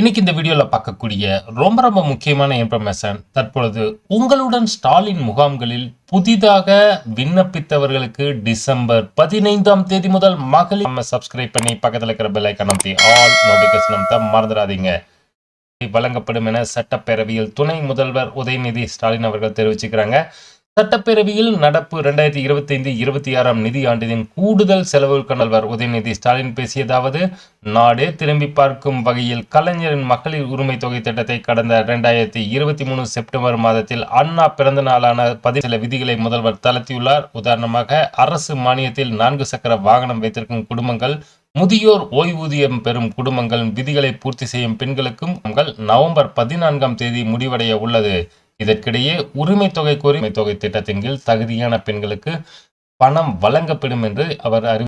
இன்னைக்கு இந்த வீடியோவில் பார்க்கக்கூடிய ரொம்ப ரொம்ப முக்கியமான இன்ஃபர்மேஷன் தற்பொழுது உங்களுடன் ஸ்டாலின் முகாம்களில் புதிதாக விண்ணப்பித்தவர்களுக்கு டிசம்பர் பதினைந்தாம் தேதி முதல் மகளிர் நம்ம சப்ஸ்கிரைப் பண்ணி பக்கத்தில் இருக்கிற பெல் ஐக்கன் ஆல் நோட்டிஃபிகேஷன் அமைத்த மறந்துடாதீங்க. வழங்கப்படும் என சட்டப்பேரவையில் துணை முதல்வர் உதயநிதி ஸ்டாலின் அவர்கள் தெரிவிச்சுக்கிறாங்க. சட்டப்பேரவையில் நடப்பு இரண்டாயிரத்தி இருபத்தி ஐந்து இருபத்தி ஆறாம் நிதி ஆண்டின் கூடுதல் செலவு கணல்வர் உதயநிதி ஸ்டாலின் பேசியதாவது நாடே திரும்பி பார்க்கும் வகையில் கலைஞரின் மகளிர் உரிமை தொகை திட்டத்தை கடந்த இரண்டாயிரத்தி இருபத்தி மூணு செப்டம்பர் மாதத்தில் அண்ணா பிறந்த நாளான பதி சில விதிகளை முதல்வர் தளர்த்தியுள்ளார். உதாரணமாக அரசு மானியத்தில் நான்கு சக்கர வாகனம் வைத்திருக்கும் குடும்பங்கள் முதியோர் ஓய்வூதியம் பெறும் குடும்பங்கள் விதிகளை பூர்த்தி செய்யும் பெண்களுக்கும் உங்கள் நவம்பர் பதினான்காம் தேதி முடிவடைய உள்ளது. இதற்கிடையே உரிமை தொகை கோரி உரிமை தொகை திட்டத்தின் கீழ் தகுதியான பெண்களுக்கு பணம் வழங்கப்படும் என்று அவர் அறிவி